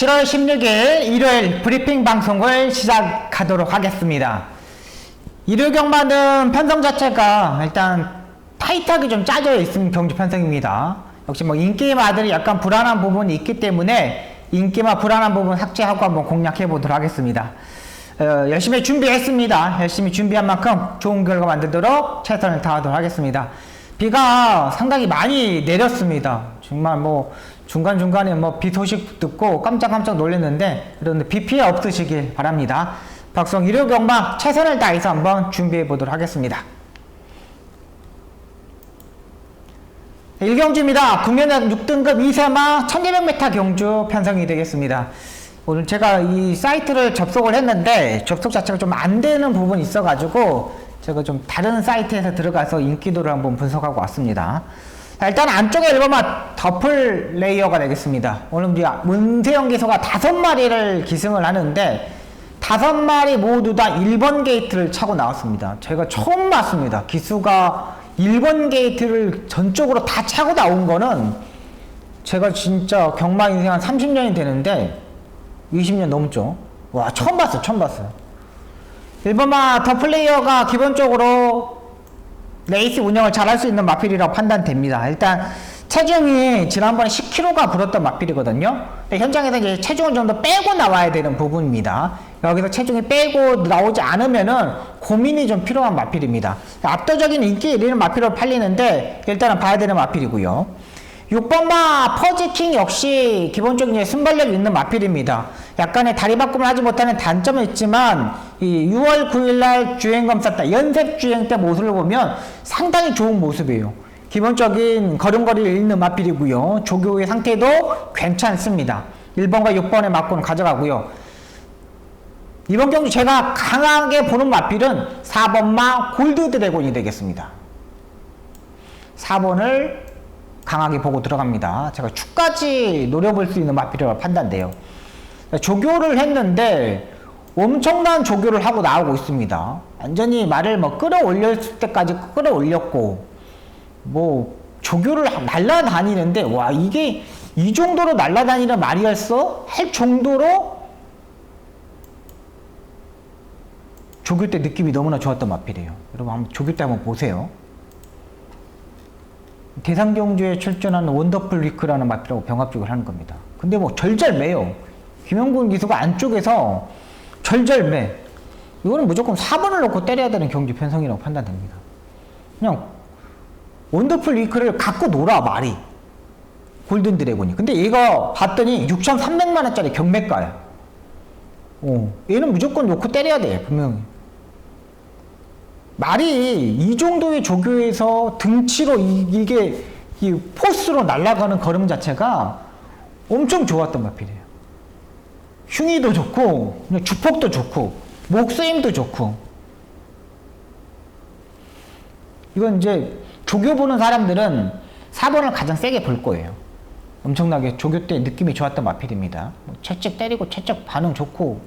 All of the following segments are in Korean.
7월 16일 일요일 브리핑 방송을 시작하도록 하겠습니다. 일요 경마는 편성 자체가 일단 타이트하게 좀 짜져 있는 경주 편성입니다. 역시 뭐 인기마들이 약간 불안한 부분이 있기 때문에 인기마 불안한 부분 삭제하고 한번 공략해 보도록 하겠습니다. 어, 열심히 준비했습니다. 열심히 준비한 만큼 좋은 결과 만들도록 최선을 다하도록 하겠습니다. 비가 상당히 많이 내렸습니다. 정말 뭐 중간중간에 뭐비 소식 듣고 깜짝깜짝 놀랐는데 그런데 비 피해 없으시길 바랍니다. 박성 일요 경마 최선을 다해서 한번 준비해 보도록 하겠습니다. 1경주입니다. 국면은 6등급 2세마 1200m 경주 편성이 되겠습니다. 오늘 제가 이 사이트를 접속을 했는데 접속 자체가 좀 안 되는 부분이 있어가지고 제가 좀 다른 사이트에서 들어가서 인기도를 한번 분석하고 왔습니다. 자, 일단 안쪽에 앨범은 더플 레이어가 되겠습니다. 오늘 우리 문세영 기소가 다섯 마리를 기승을 하는데 다섯 마리 모두 다 1번 게이트를 차고 나왔습니다. 제가 처음 봤습니다. 기수가 1번 게이트를 전적으로 다 차고 나온 거는 제가 진짜 경마 인생 한 30년이 되는데 20년 넘죠. 와, 처음 봤어요. 처음 봤어요. 1번마 더 플레이어가 기본적으로 레이스 운영을 잘할 수 있는 마필이라고 판단됩니다. 일단 체중이 지난번에 10kg가 불었던 마필이거든요. 현장에서 이제 체중을 좀 더 빼고 나와야 되는 부분입니다. 여기서 체중이 빼고 나오지 않으면은 고민이 좀 필요한 마필입니다. 압도적인 인기 1위는 마필로 팔리는데 일단은 봐야 되는 마필이고요. 6번마 퍼지킹 역시 기본적인 순발력 있는 마필입니다. 약간의 다리 바꿈을 하지 못하는 단점은 있지만 이 6월 9일날 주행 검사 때 연색 주행 때 모습을 보면 상당히 좋은 모습이에요. 기본적인 걸음걸이를 잃는 마필이고요. 조교의 상태도 괜찮습니다. 1번과 6번의 맞고는 가져가고요. 이번 경주 제가 강하게 보는 마필은 4번마 골드 드래곤이 되겠습니다. 4번을 강하게 보고 들어갑니다. 제가 축까지 노려볼 수 있는 마필이라고 판단돼요. 조교를 했는데 엄청난 조교를 하고 나오고 있습니다. 완전히 말을 뭐 끌어올렸을 때까지 끌어올렸고 뭐 조교를 날라다니는데 와 이게 이 정도로 날라다니는 말이었어? 할 정도로 조교 때 느낌이 너무나 좋았던 마필이에요. 여러분 한번 조교 때 한번 보세요. 대상경주에 출전하는 원더풀 위크라는 마필하고 병합죽을 하는 겁니다. 근데 뭐 절절 매요. 김영군 기수가 안쪽에서 절절매. 이거는 무조건 4번을 놓고 때려야 되는 경주 편성이라고 판단됩니다. 그냥 원더풀 위크를 갖고 놀아 말이. 골든 드래곤이. 근데 얘가 봤더니 6,300만 원짜리 경매가야. 어, 얘는 무조건 놓고 때려야 돼 분명히. 말이 이 정도의 조교에서 등치로 이, 게이 포스로 날아가는 걸음 자체가 엄청 좋았던 마필이에요. 흉이도 좋고, 주폭도 좋고, 목쓰임도 좋고. 이건 이제 조교 보는 사람들은 4번을 가장 세게 볼 거예요. 엄청나게 조교 때 느낌이 좋았던 마필입니다. 뭐 채찍 때리고 채찍 반응 좋고,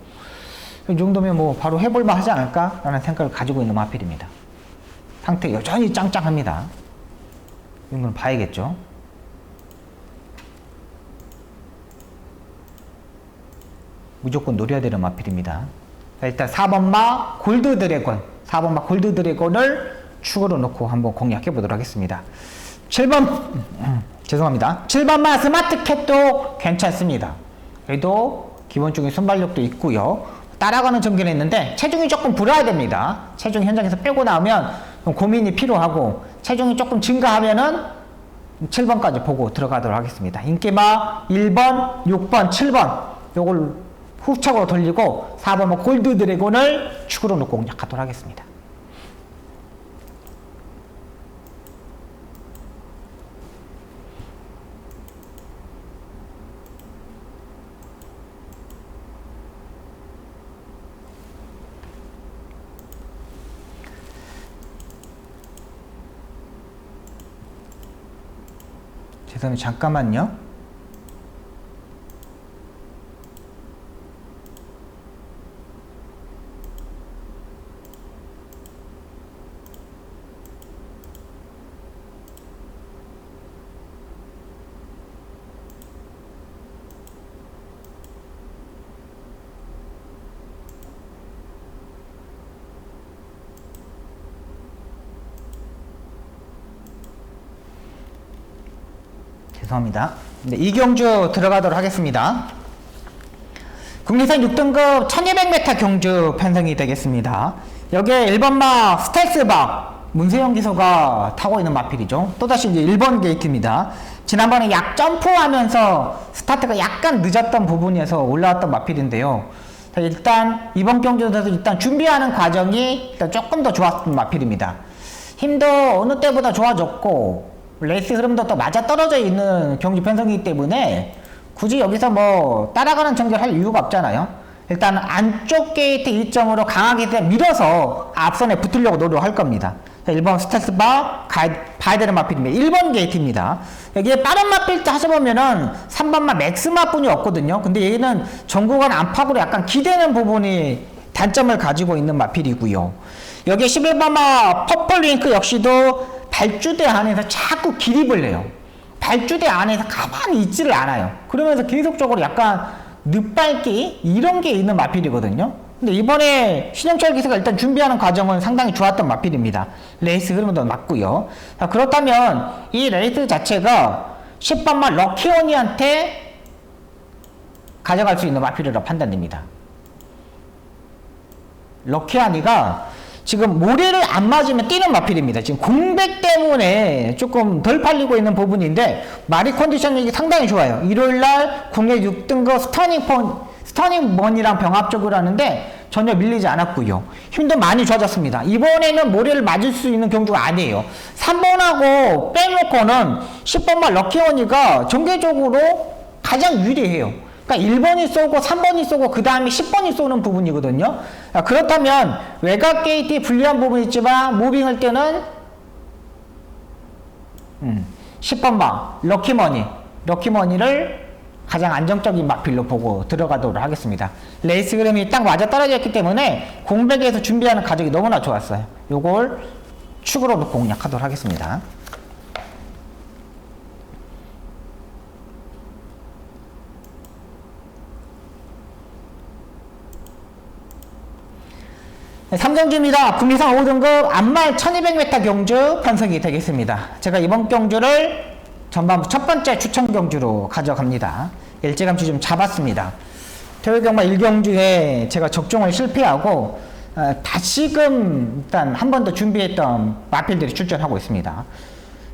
이 정도면 뭐 바로 해볼만 하지 않을까라는 생각을 가지고 있는 마필입니다. 상태 여전히 짱짱합니다. 이런 건 봐야겠죠. 무조건 노려야 되는 마필입니다. 자, 일단 4번마 골드 드래곤, 4번마 골드 드래곤을 축으로 놓고 한번 공략해 보도록 하겠습니다. 7번, 음, 죄송합니다. 7번마 스마트 캣도 괜찮습니다. 그래도 기본적인 순발력도 있고요. 따라가는 점기는 있는데 체중이 조금 불어야 됩니다. 체중 현장에서 빼고 나오면 고민이 필요하고 체중이 조금 증가하면은 7번까지 보고 들어가도록 하겠습니다. 인기마 1번, 6번, 7번 요걸 후척으로 돌리고 4번 골드 드래곤을 축으로 놓고 공략하도록 하겠습니다. 잠깐만요. 죄송합니다. 네, 이경주 들어가도록 하겠습니다. 국내선 6등급 1200m 경주 편성이 되겠습니다. 여기에 1번마 스텔스박 문세영 기소가 타고 있는 마필이죠. 또다시 이제 1번 게이트입니다. 지난번에 약 점프하면서 스타트가 약간 늦었던 부분에서 올라왔던 마필인데요. 자, 일단 이번 경주에서 일단 준비하는 과정이 일단 조금 더 좋았던 마필입니다. 힘도 어느 때보다 좋아졌고 레이스 흐름도 또 맞아 떨어져 있는 경주 편성이기 때문에 굳이 여기서 뭐 따라가는 전개를 할 이유가 없잖아요. 일단 안쪽 게이트 일정으로 강하게 밀어서 앞선에 붙으려고 노력할 겁니다. 자, 1번 스텔스바 봐야 되는 마필입니다. 1번 게이트입니다. 여기에 빠른 마필 때 하셔보면은 3번만 맥스마뿐이 없거든요. 근데 얘는 전구간 안팎으로 약간 기대는 부분이 단점을 가지고 있는 마필이고요. 여기 11번마 퍼플 링크 역시도 발주대 안에서 자꾸 기립을 내요. 발주대 안에서 가만히 있지를 않아요. 그러면서 계속적으로 약간 늦밟기 이런 게 있는 마필이거든요. 근데 이번에 신영철 기사가 일단 준비하는 과정은 상당히 좋았던 마필입니다. 레이스 흐름도 맞고요. 자, 그렇다면 이 레이스 자체가 10번만 럭키오니한테 가져갈 수 있는 마필이라고 판단됩니다. 럭키아니가 지금 모래를 안 맞으면 뛰는 마필입니다. 지금 공백 때문에 조금 덜 팔리고 있는 부분인데 마리 컨디션이 상당히 좋아요. 일요일 날 국내 6등급 스터닝 펀, 스터닝 먼이랑 병합적으로 하는데 전혀 밀리지 않았고요. 힘도 많이 좋아졌습니다. 이번에는 모래를 맞을 수 있는 경주가 아니에요. 3번하고 빼놓고는 10번만 럭키원이가 전개적으로 가장 유리해요. 그러니까 1번이 쏘고 3번이 쏘고 그 다음에 10번이 쏘는 부분이거든요. 자, 그렇다면 외곽 게이트에 불리한 부분이 있지만 무빙할 때는 음, 10번 방 럭키머니 럭키머니를 가장 안정적인 마필로 보고 들어가도록 하겠습니다. 레이스 그램이 딱 맞아 떨어졌기 때문에 공백에서 준비하는 과정이 너무나 좋았어요. 요걸 축으로 공략하도록 하겠습니다. 삼성주입니다. 국내상 5등급 안말 1200m 경주 편성이 되겠습니다. 제가 이번 경주를 전반부 첫 번째 추천 경주로 가져갑니다. 일찌감치 좀 잡았습니다. 태울경마 1경주에 제가 적중을 실패하고 어, 다시금 일단 한 번 더 준비했던 마필들이 출전하고 있습니다.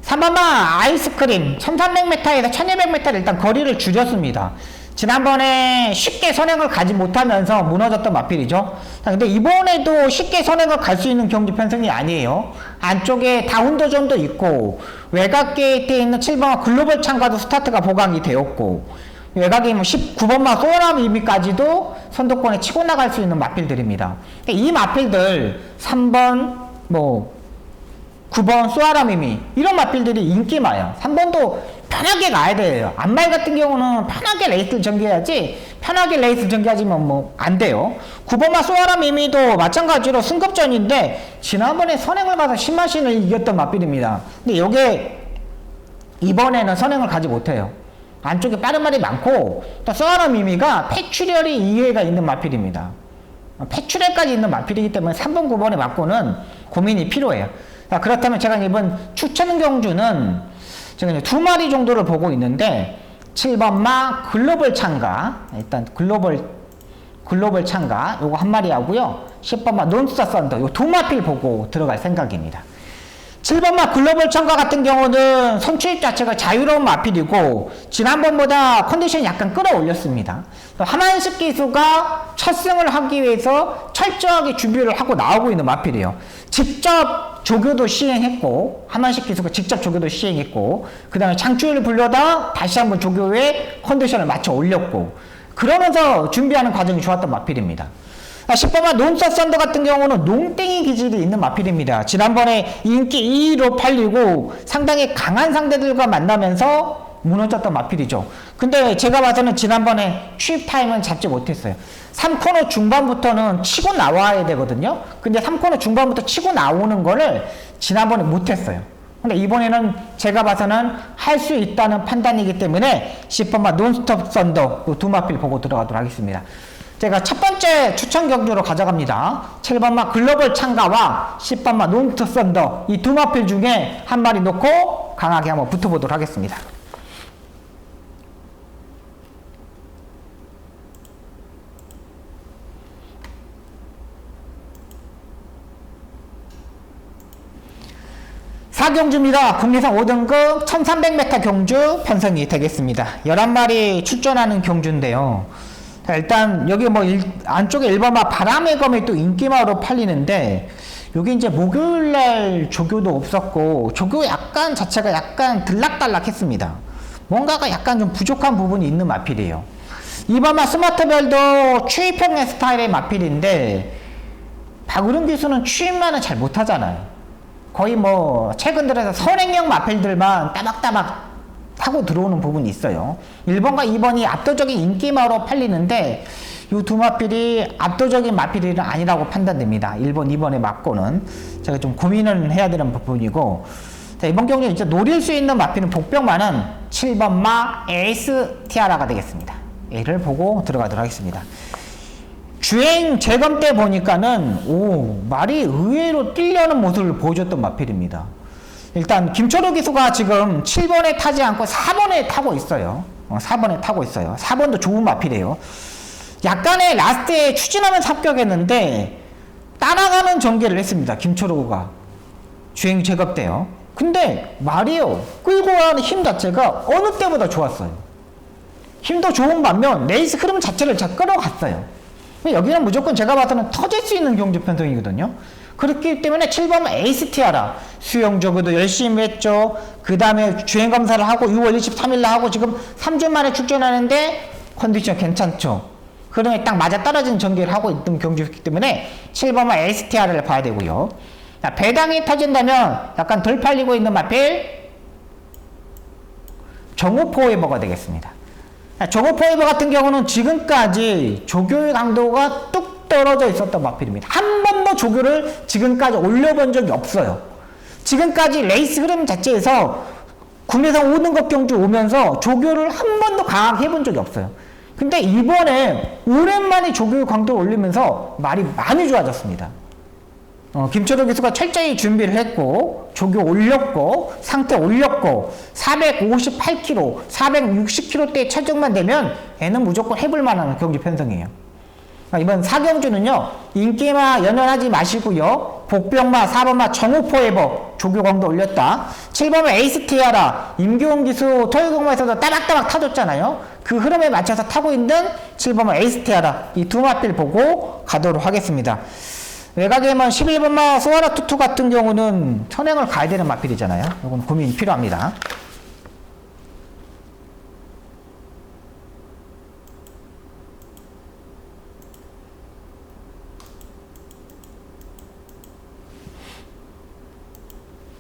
3번마 아이스크림 1300m에서 1200m를 일단 거리를 줄였습니다. 지난번에 쉽게 선행을 가지 못하면서 무너졌던 마필이죠. 자, 근데 이번에도 쉽게 선행을 갈 수 있는 경기 편성이 아니에요. 안쪽에 다운도점도 있고, 외곽 게이트에 있는 7번 글로벌 참가도 스타트가 보강이 되었고, 외곽에 뭐 19번마 소람 이미까지도 선두권에 치고 나갈 수 있는 마필들입니다. 이 마필들 3번, 뭐, 9번 수아라미미 이런 마필들이 인기 많아요. 3번도 편하게 가야 돼요. 안말 같은 경우는 편하게 레이스를 전개해야지 편하게 레이스 전개하지만 뭐 안 돼요. 9번마 수아라 미미도 마찬가지로 승급전인데 지난번에 선행을 가서 신마신을 이겼던 마필입니다. 근데 요게 이번에는 선행을 가지 못해요. 안쪽에 빠른 말이 많고 또 수아라 미미가 패출혈이 이해가 있는 마필입니다. 패출혈까지 있는 마필이기 때문에 3번 9번에 맞고는 고민이 필요해요. 자, 그렇다면 제가 이번 추천 경주는 제가 두 마리 정도를 보고 있는데 7번마 글로벌 참가 일단 글로벌 글로벌 참가 요거 한 마리 하고요. 10번마 논스타 썬더 요두 마필 보고 들어갈 생각입니다. 7번마 글로벌 참가 같은 경우는 선출입 자체가 자유로운 마필이고 지난번보다 컨디션이 약간 끌어올렸습니다. 하만식 기수가 첫 승을 하기 위해서 철저하게 준비를 하고 나오고 있는 마필이에요. 직접 조교도 시행했고 하만식 기수가 직접 조교도 시행했고 그 다음에 창출을 불려다 다시 한번 조교의 컨디션을 맞춰 올렸고 그러면서 준비하는 과정이 좋았던 마필입니다. 아, 10번만 논서 썬더 같은 경우는 농땡이 기질이 있는 마필입니다. 지난번에 인기 2위로 팔리고 상당히 강한 상대들과 만나면서 무너졌던 마필이죠. 근데 제가 봐서는 지난번에 취입 타임은 잡지 못했어요. 3코너 중반부터는 치고 나와야 되거든요. 근데 3코너 중반부터 치고 나오는 거를 지난번에 못했어요. 근데 이번에는 제가 봐서는 할 수 있다는 판단이기 때문에 10번만 논스톱 썬더 두 마필 보고 들어가도록 하겠습니다. 제가 첫 번째 추천 경주로 가져갑니다. 7번마 글로벌 참가와 10번마 논스톱 썬더 이 두 마필 중에 한 마리 놓고 강하게 한번 붙어보도록 하겠습니다. 4경주입니다. 국내산 5등급 1300m 경주 편성이 되겠습니다. 11마리 출전하는 경주인데요. 자, 일단 여기 뭐 일- 안쪽에 일반마 바람의 검이 또 인기마로 팔리는데 여기 이제 목요일 날 조교도 없었고 조교 약간 자체가 약간 들락달락했습니다. 뭔가가 약간 좀 부족한 부분이 있는 마필이에요. 이번마 스마트별도 추입형의 스타일의 마필인데 박우름 기수는 추입만은 잘 못하잖아요. 거의 뭐 최근 들어서 선행형 마필들만 따박따박 하고 들어오는 부분이 있어요. 1번과 2번이 압도적인 인기마로 팔리는데 이 두 마필이 압도적인 마필이 아니라고 판단됩니다. 1번, 2번에 맞고는 제가 좀 고민을 해야 되는 부분이고 자, 이번 경기에 이제 노릴 수 있는 마필은 복병만은 7번 마 에이스 티아라가 되겠습니다. 얘를 보고 들어가도록 하겠습니다. 주행 재검 때 보니까는 오 말이 의외로 뛰려는 모습을 보여줬던 마필입니다. 일단 김철호 기수가 지금 7번에 타지 않고 4번에 타고 있어요. 어, 4번에 타고 있어요. 4번도 좋은 마필이에요. 약간의 라스트에 추진하면서 합격했는데 따라가는 전개를 했습니다. 김철호가 주행 재검 때요. 근데 말이요 끌고 가는 힘 자체가 어느 때보다 좋았어요. 힘도 좋은 반면 레이스 흐름 자체를 잘 끌어갔어요. 여기는 무조건 제가 봐서는 터질 수 있는 경주 편성이거든요. 그렇기 때문에 7번 에이스 티아라 수영적으로도 열심히 했죠. 그 다음에 주행 검사를 하고 6월 23일 날 하고 지금 3주 만에 출전하는데 컨디션 괜찮죠. 흐름에 딱 맞아 떨어진 전개를 하고 있던 경주였기 때문에 7번 에이스 티아라를 봐야 되고요. 자, 배당이 터진다면 약간 덜 팔리고 있는 마필 정우 포에버가 되겠습니다. 저거 포에버 같은 경우는 지금까지 조교의 강도가 뚝 떨어져 있었던 마필입니다. 한 번도 조교를 지금까지 올려본 적이 없어요. 지금까지 레이스 흐름 자체에서 국내산 5등급 경주 오면서 조교를 한 번도 강하게 해본 적이 없어요. 근데 이번에 오랜만에 조교의 강도를 올리면서 말이 많이 좋아졌습니다. 어, 김철호 기수가 철저히 준비를 했고 조교 올렸고 상태 올렸고 458kg, 460kg대 체중만 되면 애는 무조건 해볼 만한 경기 편성이에요. 아, 이번 사경주는요 인기마 연연하지 마시고요 복병마 4번마 정우포에버 조교광도 올렸다. 7번마 에이스 티아라 임교훈 기수 토요공마에서도 따박따박 타줬잖아요. 그 흐름에 맞춰서 타고 있는 7번마 에이스 티아라 이 두 마필 보고 가도록 하겠습니다 외곽에만 11번마 소아라 투투 같은 경우는 선행을 가야 되는 마필이잖아요 이건 고민이 필요합니다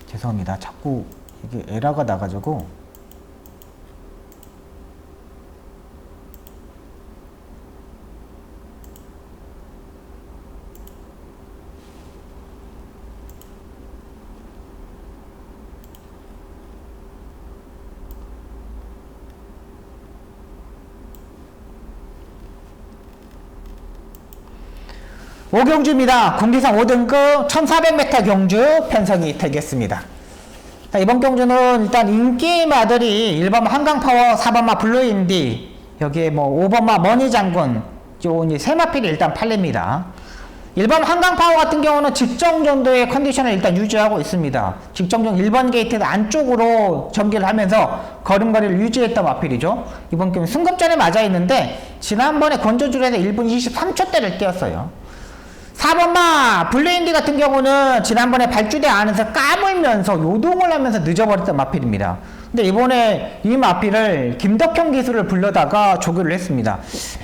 죄송합니다. 자꾸 이게 에러가 나가지고 오경주입니다. 국리상 5등급 1400m 경주 편성이 되겠습니다. 자, 이번 경주는 일단 인기 마들이 1번 한강 파워, 4번마 블루인디, 여기에 뭐 5번마 머니 장군, 요 이제 세 마필이 일단 팔립니다. 1번 한강 파워 같은 경우는 직정 정도의 컨디션을 일단 유지하고 있습니다. 직정 정 1번 게이트 안쪽으로 전개를 하면서 걸음걸이를 유지했던 마필이죠. 이번 경우 승급전에 맞아 있는데 지난번에 건조줄에서 1분 23초대를 띄었어요. 4번마 블레인디 같은 경우는 지난번에 발주대 안에서 까물면서 요동을 하면서 늦어버렸던 마필입니다. 근데 이번에 이 마필을 김덕형 기수를 불러다가 조교를 했습니다.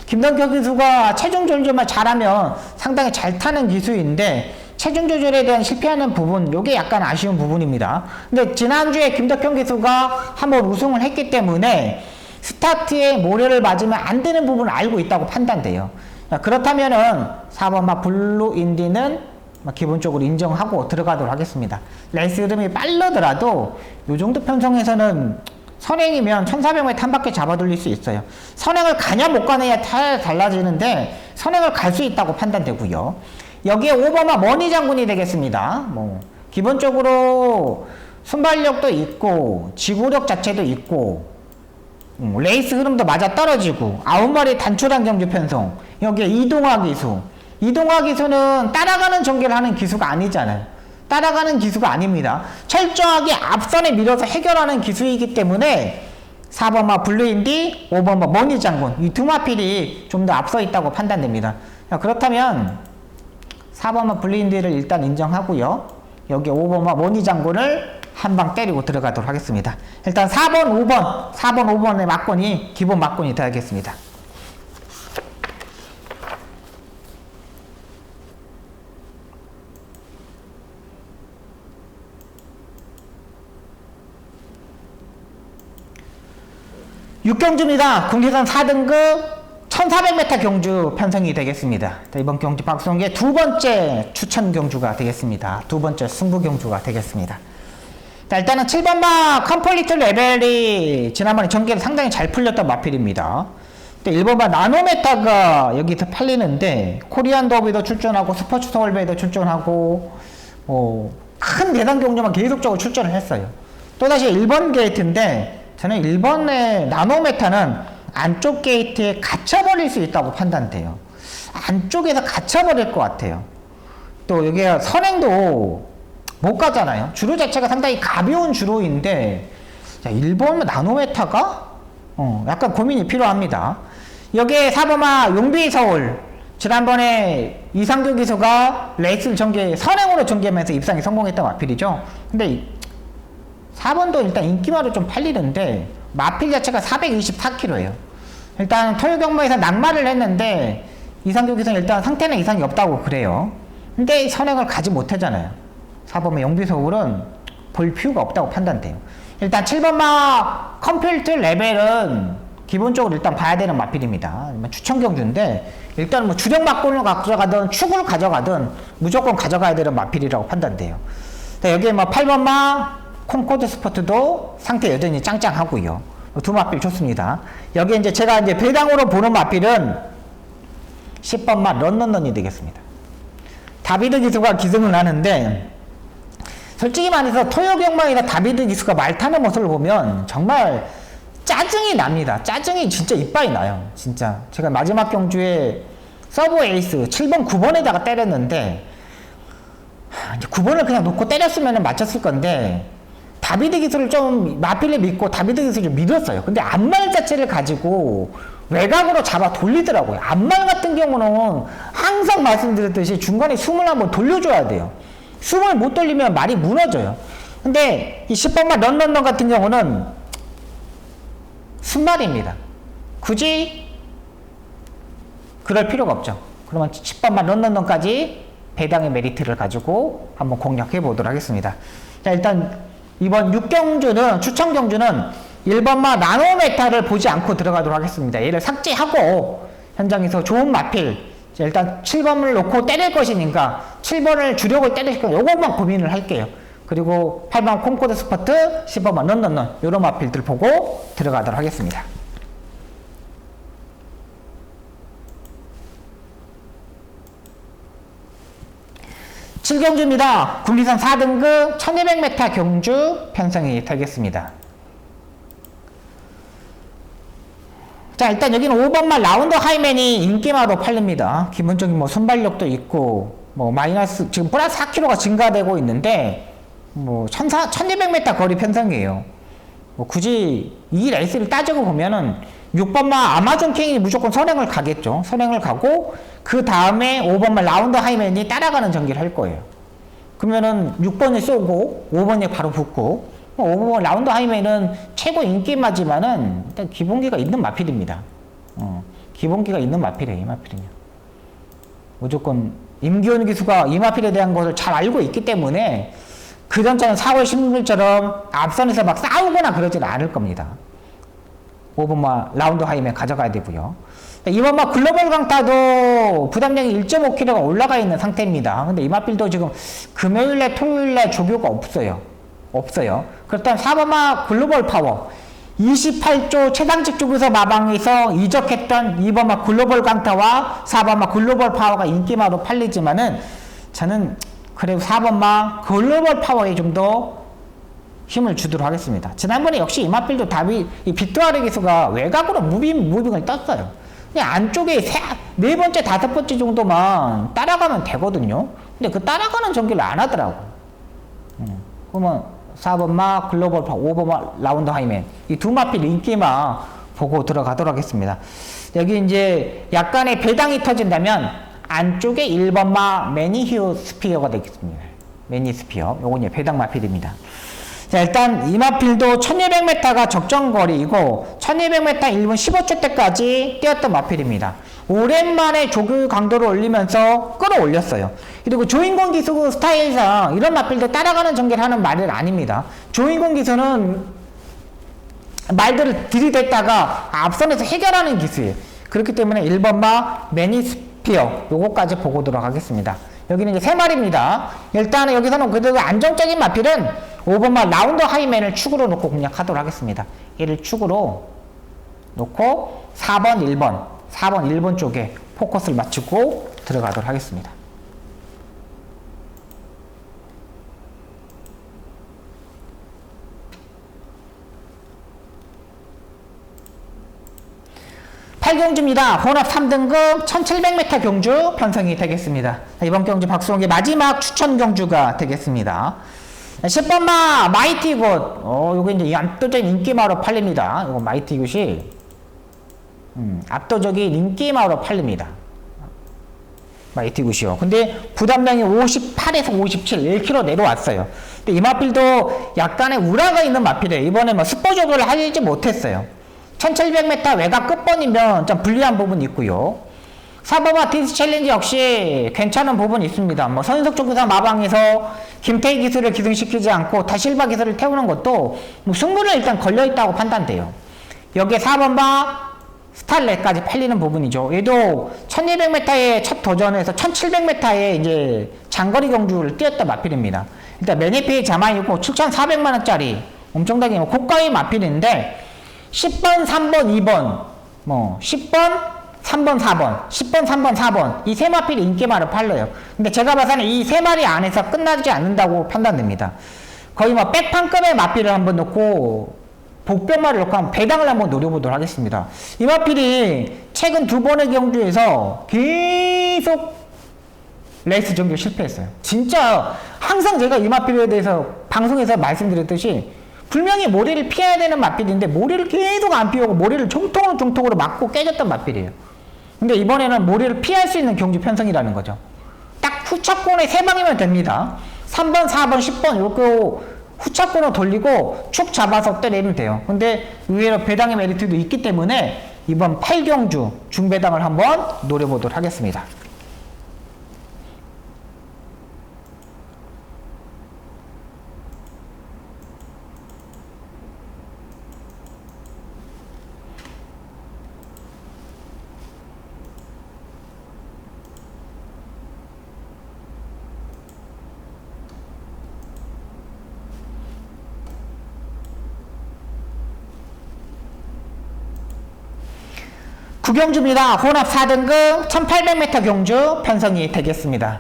김덕형 기수가 체중 조절만 잘하면 상당히 잘 타는 기수인데 체중 조절에 대한 실패하는 부분, 요게 약간 아쉬운 부분입니다. 근데 지난주에 김덕형 기수가 한번 우승을 했기 때문에 스타트에 모래를 맞으면 안 되는 부분을 알고 있다고 판단돼요. 자, 그렇다면은 4번마 블루 인디는 뭐 기본적으로 인정하고 들어가도록 하겠습니다. 레이스 흐름이 빠르더라도 요 정도 편성에서는 선행이면 1400m 한 바퀴 잡아 돌릴 수 있어요. 선행을 가냐 못 가냐에 따라 달라지는데 선행을 갈 수 있다고 판단되고요. 여기에 5번마 머니 장군이 되겠습니다. 뭐 기본적으로 순발력도 있고 지구력 자체도 있고 음, 레이스 흐름도 맞아 떨어지고 아홉 마리 단출한 경주 편성 여기에 이동화 기수 이동화 기수는 따라가는 전개를 하는 기수가 아니잖아요 따라가는 기수가 아닙니다. 철저하게 앞선에 밀어서 해결하는 기수이기 때문에 4번마 블루인디, 5번마 머니 장군 이 두 마필이 좀 더 앞서 있다고 판단됩니다. 자, 그렇다면 4번마 블루인디를 일단 인정하고요. 여기 5번마 머니 장군을 한 방 때리고 들어가도록 하겠습니다. 일단 4번, 5번, 4번, 5번의 막권이 기본 막권이 되겠습니다. 육경주입니다. 국내선 4등급 1400m 경주 편성이 되겠습니다. 자, 이번 경주 박성기의 두 번째 추천 경주가 되겠습니다. 두 번째 승부 경주가 되겠습니다. 자, 일단은 7번마 컴플리트 레벨이 지난번에 전개를 상당히 잘 풀렸던 마필입니다. 근데 1번마 나노메타가 여기서 팔리는데 코리안 더비도 출전하고 스포츠 서울배도 출전하고 뭐큰 대상 경주만 계속적으로 출전을 했어요. 또다시 1번 게이트인데 저는 1번의 나노메타는 안쪽 게이트에 갇혀버릴 수 있다고 판단돼요. 안쪽에서 갇혀버릴 것 같아요. 또 여기가 선행도 못 가잖아요. 주로 자체가 상당히 가벼운 주로인데, 자, 1번 나노메타가? 어, 약간 고민이 필요합니다. 여기에 사범아 용비 서울. 지난번에 이상규 기수가 레이스를 전개, 선행으로 전개하면서 입상에 성공했던 마필이죠. 근데 이 4번도 일단 인기마로 좀 팔리는데 마필 자체가 424kg예요. 일단 토요 경마에서 낙마를 했는데 이상규 기수는 일단 상태는 이상이 없다고 그래요. 근데 선행을 가지 못하잖아요. 4번의 용비서울은 볼 필요가 없다고 판단돼요. 일단 7번마 컴필트 레벨은 기본적으로 일단 봐야 되는 마필입니다. 추천 경주인데 일단 뭐 주력 막골을 가져가든 축을 가져가든 무조건 가져가야 되는 마필이라고 판단돼요. 자, 여기에 뭐 8번마 콩코드 스포트도 상태 여전히 짱짱하고요. 두 마필 좋습니다. 여기 이제 제가 이제 배당으로 보는 마필은 10번마 런런런이 되겠습니다. 다비드 기수가 기승을 하는데 솔직히 말해서 토요경마이나 다비드 기수가 말 타는 모습을 보면 정말 짜증이 납니다. 짜증이 진짜 이빨이 나요. 진짜 제가 마지막 경주에 서브 에이스 7번 9번에다가 때렸는데 하, 이제 9번을 그냥 놓고 때렸으면 맞췄을 건데 다비드 기술을 좀 마필을 믿고 다비드 기술을 믿었어요. 근데 앞말 자체를 가지고 외곽으로 잡아 돌리더라고요. 앞말 같은 경우는 항상 말씀드렸듯이 중간에 숨을 한번 돌려줘야 돼요. 숨을 못 돌리면 말이 무너져요. 근데 이 10번만 런런런 같은 경우는 순말입니다. 굳이 그럴 필요가 없죠. 그러면 10번만 런런런까지 배당의 메리트를 가지고 한번 공략해 보도록 하겠습니다. 자, 일단 이번 6경주는 추천 경주는 1번마 나노메타를 보지 않고 들어가도록 하겠습니다. 얘를 삭제하고 현장에서 좋은 마필 자, 일단 7번을 놓고 때릴 것이니까 7번을 주력을 때릴 거 요것만 고민을 할게요. 그리고 8번 콩코드 스퍼트, 10번만 넌넌넌 요런 마필들 보고 들어가도록 하겠습니다. 7경주입니다. 국리선 4등급 1200m 경주 편성이 되겠습니다. 자, 일단 여기는 5번만 라운드 하이맨이 인기마로 팔립니다. 기본적인 뭐 순발력도 있고, 뭐 마이너스, 지금 플러스 4kg가 증가되고 있는데, 뭐 1400, 1200m 거리 편성이에요. 뭐 굳이 이 레이스를 따지고 보면은 6번마 아마존 킹이 무조건 선행을 가겠죠. 선행을 가고 그 다음에 5번마 라운드 하이맨이 따라가는 전기를 할 거예요. 그러면은 6번이 쏘고 5번이 바로 붙고 5번 라운드 하이맨은 최고 인기마지만은 일단 기본기가 있는 마필입니다. 어, 기본기가 있는 마필이에요. 이 마필은요. 무조건 임기훈 기수가 이 마필에 대한 것을 잘 알고 있기 때문에 그 전처럼 4월 16일처럼 앞선에서 막 싸우거나 그러지는 않을 겁니다. 5번마 라운드 하이맨 가져가야 되고요. 이번마 글로벌 강타도 부담량이 1.5kg가 올라가 있는 상태입니다. 근데 이마필도 지금 금요일날 토요일날 조교가 없어요. 없어요. 그렇다면 4번마 글로벌 파워 28조 최상직 쪽에서 마방에서 이적했던 2번마 글로벌 강타와 4번마 글로벌 파워가 인기마로 팔리지만은 저는 그래도 4번마 글로벌 파워에 좀 더 힘을 주도록 하겠습니다. 지난번에 역시 이마필도 답이 이 빅토아르 기수가 외곽으로 무빙, 무빙을 떴어요. 그냥 안쪽에 세, 네 번째, 다섯 번째 정도만 따라가면 되거든요. 근데 그 따라가는 전기를 안 하더라고. 음. 그러면 4번마 글로벌 파 5번마 라운드 하이맨 이 두 마필 인기만 보고 들어가도록 하겠습니다. 여기 이제 약간의 배당이 터진다면 안쪽에 1번마 매니히오 스피어가 되겠습니다. 매니 스피어. 요건 이제 배당 마필입니다. 자, 일단 이 마필도 1200m가 적정거리이고 1200m 1분 15초 때까지 뛰었던 마필입니다. 오랜만에 조교 강도를 올리면서 끌어올렸어요. 그리고 조인공 기수 스타일상 이런 마필도 따라가는 전개를 하는 말은 아닙니다. 조인공 기수는 말들을 들이댔다가 앞선에서 해결하는 기수예요. 그렇기 때문에 1번 마 매니스피어 요거까지 보고 들어가겠습니다. 여기는 이제 세 마리입니다. 일단은 여기서는 그래도 안정적인 마필은 5번 마 라운드 하이맨을 축으로 놓고 공략하도록 하겠습니다. 얘를 축으로 놓고 4번, 1번, 4번, 1번 쪽에 포커스를 맞추고 들어가도록 하겠습니다. 팔경주입니다 혼합 3등급 1700m 경주 편성이 되겠습니다. 이번 경주 박수홍의 마지막 추천 경주가 되겠습니다. 10번마 마이티 굿. 어, 요게 이제 압도적인 인기마로 팔립니다. 이거 마이티 굿이 음, 압도적인 인기마로 팔립니다. 마이티 굿이요. 근데 부담량이 58에서 57, 1kg 내려왔어요. 근데 이 마필도 약간의 우라가 있는 마필이에요. 이번에 뭐 스포 조교를 하지 못했어요. 1700m 외곽 끝번이면 좀 불리한 부분이 있고요. 사버마 디스 챌린지 역시 괜찮은 부분이 있습니다. 뭐 선석 조교사 마방에서 김태희 기술을 기승시키지 않고 다실바 기술을 태우는 것도 뭐 승부는 일단 걸려있다고 판단돼요. 여기에 4번바 스탈렛까지 팔리는 부분이죠. 얘도 1200m의 첫 도전에서 1700m의 이제 장거리 경주를 뛰었던 마필입니다. 일단 메니페이 자만이고 7,400만원짜리 엄청나게 뭐 고가의 마필인데 10번, 3번, 2번, 뭐 10번, 3번, 4번, 10번, 3번, 4번 이 세 마필이 인기말을 팔려요. 근데 제가 봐서는 이 세 마리 안에서 끝나지 않는다고 판단됩니다. 거의 뭐 백판급의 마필을 한번 놓고 복병마를 놓고 한번 배당을 한번 노려보도록 하겠습니다. 이 마필이 최근 두 번의 경주에서 계속 레이스 전개 실패했어요. 진짜 항상 제가 이 마필에 대해서 방송에서 말씀드렸듯이 분명히 모래를 피해야 되는 마필인데 모래를 계속 안 피우고 모래를 중통으로 중통으로 맞고 깨졌던 마필이에요. 근데 이번에는 모래를 피할 수 있는 경주 편성이라는 거죠. 딱 후차권에 세 방이면 됩니다. 3번, 4번, 10번 이렇게 후차권으로 돌리고 축 잡아서 때리면 돼요. 근데 의외로 배당의 메리트도 있기 때문에 이번 8경주 중배당을 한번 노려보도록 하겠습니다. 구경주입니다. 혼합 4등급 1800m 경주 편성이 되겠습니다.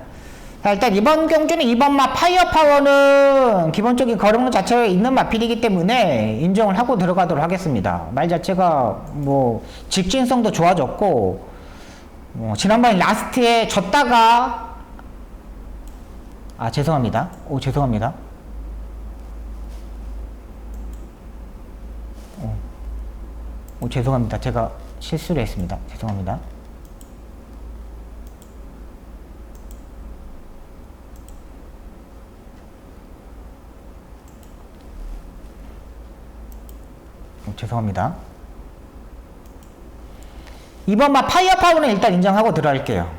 자, 일단 이번 경주는 이번 마 파이어 파워는 기본적인 거름론 자체에 있는 마필이기 때문에 인정을 하고 들어가도록 하겠습니다. 말 자체가 뭐 직진성도 좋아졌고 뭐 지난번에 라스트에 졌다가 아 죄송합니다. 오 죄송합니다. 오, 오 죄송합니다. 제가 실수를 했습니다. 죄송합니다. 어, 죄송합니다. 이번 마 파이어파워는 일단 인정하고 들어갈게요.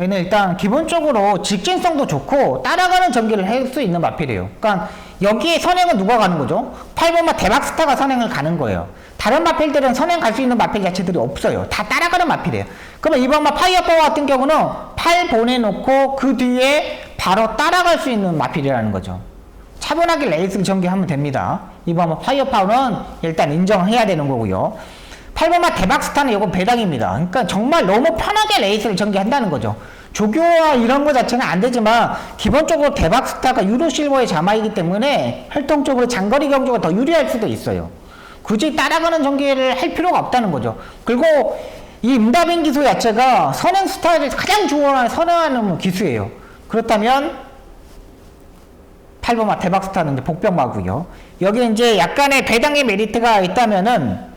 얘는 일단 기본적으로 직진성도 좋고 따라가는 전기를 할 수 있는 마필이에요. 그러니까 여기에 선행은 누가 가는 거죠? 8번마 대박스타가 선행을 가는 거예요. 다른 마필들은 선행 갈 수 있는 마필 자체들이 없어요. 다 따라가는 마필이에요. 그러면 이번 마 파이어파워 같은 경우는 8 보내놓고 그 뒤에 바로 따라갈 수 있는 마필이라는 거죠. 차분하게 레이스를 전개하면 됩니다. 이번 마 파이어파워는 일단 인정해야 되는 거고요. 8번마 대박스타는 이거 배당입니다. 그러니까 정말 너무 편하게 레이스를 전개한다는 거죠. 조교와 이런 거 자체는 안 되지만 기본적으로 대박 스타가 유로 실버의 자마이기 때문에 활동적으로 장거리 경주가 더 유리할 수도 있어요. 굳이 따라가는 전개를 할 필요가 없다는 거죠. 그리고 이 임다빈 기수 자체가 선행 스타일을 가장 좋아하는 선행하는 기수예요. 그렇다면 8번마 대박 스타는 이제 복병마고요. 여기 이제 약간의 배당의 메리트가 있다면은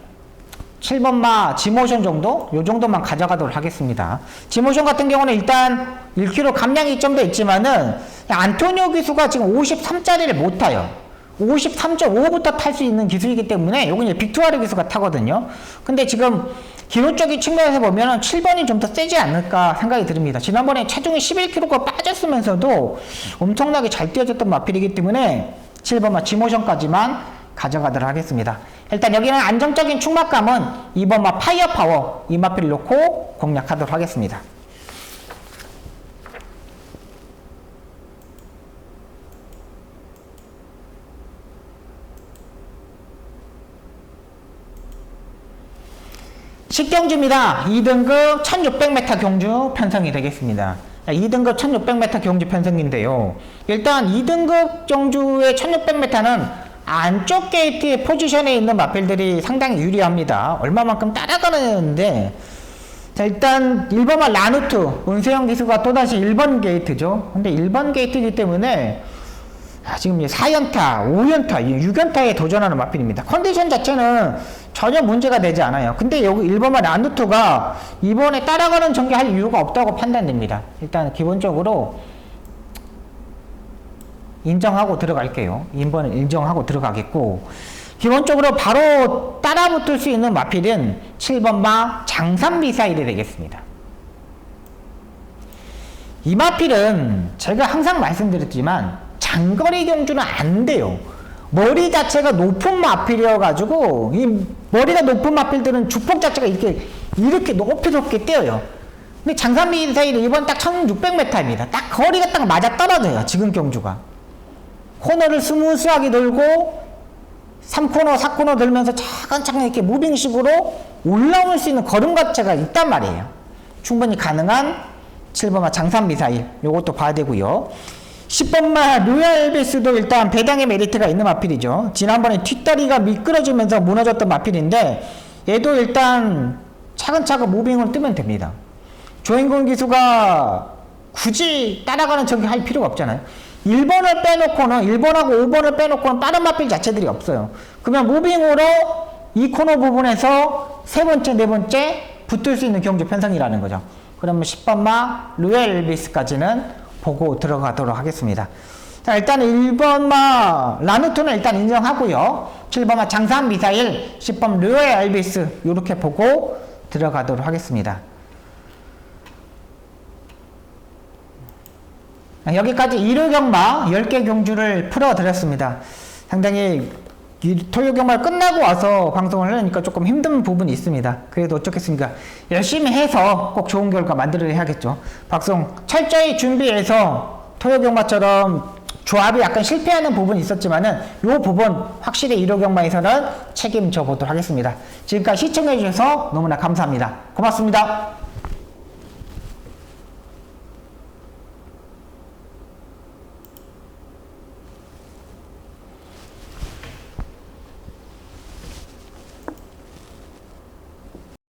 7번마 지모션 정도? 요 정도만 가져가도록 하겠습니다. 지모션 같은 경우는 일단 1kg 감량이 좀더 있지만은 안토니오 기수가 지금 53짜리를 못 타요. 53.5부터 탈 수 있는 기술이기 때문에 요건 이제 빅투아르 기수가 타거든요. 근데 지금 기술적인 측면에서 보면은 7번이 좀 더 세지 않을까 생각이 듭니다. 지난번에 체중이 11kg가 빠졌으면서도 엄청나게 잘 뛰어졌던 마필이기 때문에 7번마 지모션까지만 가져가도록 하겠습니다. 일단 여기는 안정적인 충막감은 2번마 파이어 파워 이 마필을 놓고 공략하도록 하겠습니다. 식경주입니다. 2등급 1600m 경주 편성이 되겠습니다. 2등급 1600m 경주 편성인데요. 일단 2등급 경주의 1600m는 안쪽 게이트의 포지션에 있는 마필들이 상당히 유리합니다. 얼마만큼 따라가는데 자 일단 1번만 라누트 은세영 기수가 또다시 1번 게이트죠. 근데 1번 게이트이기 때문에 아, 지금 이제 4연타, 5연타, 6연타에 도전하는 마필입니다. 컨디션 자체는 전혀 문제가 되지 않아요. 근데 여기 1번만 라누트가 이번에 따라가는 전개 할 이유가 없다고 판단됩니다. 일단 기본적으로 인정하고 들어갈게요. 2번은 인정하고 들어가겠고 기본적으로 바로 따라붙을 수 있는 마필은 7번 마 장산 미사일이 되겠습니다. 이 마필은 제가 항상 말씀드렸지만 장거리 경주는 안 돼요. 머리 자체가 높은 마필이어가지고 이 머리가 높은 마필들은 주폭 자체가 이렇게 이렇게 높이 높게 뛰어요. 근데 장산 미사일은 이번 딱 1600m입니다. 딱 거리가 딱 맞아 떨어져요. 지금 경주가. 코너를 스무스하게 돌고 3코너, 4코너 들면서 차근차근 이렇게 무빙식으로 올라올 수 있는 걸음 자체가 있단 말이에요. 충분히 가능한 7번마 장산 미사일 요것도 봐야 되고요. 10번마 로얄 엘비스도 일단 배당의 메리트가 있는 마필이죠. 지난번에 뒷다리가 미끄러지면서 무너졌던 마필인데 얘도 일단 차근차근 무빙을 뜨면 됩니다. 조인공 기수가 굳이 따라가는 저기 할 필요가 없잖아요. 1번을 빼놓고는 1번하고 5번을 빼놓고는 다른 마필 자체들이 없어요. 그러면 무빙으로 이 코너 부분에서 세 번째, 네 번째 붙을 수 있는 경주 편성이라는 거죠. 그러면 10번마 로얄 엘비스까지는 보고 들어가도록 하겠습니다. 자, 일단 1번마 라누트는 일단 인정하고요. 7번마 장산 미사일, 10번 로얄 엘비스 이렇게 보고 들어가도록 하겠습니다. 여기까지 일요경마 10개 경주를 풀어드렸습니다. 상당히 토요경마 끝나고 와서 방송을 하려니까 조금 힘든 부분이 있습니다. 그래도 어쩌겠습니까? 열심히 해서 꼭 좋은 결과 만들어야겠죠. 방송 철저히 준비해서 토요경마처럼 조합이 약간 실패하는 부분이 있었지만은 이 부분 확실히 일요경마에서는 책임져 보도록 하겠습니다. 지금까지 시청해 주셔서 너무나 감사합니다. 고맙습니다.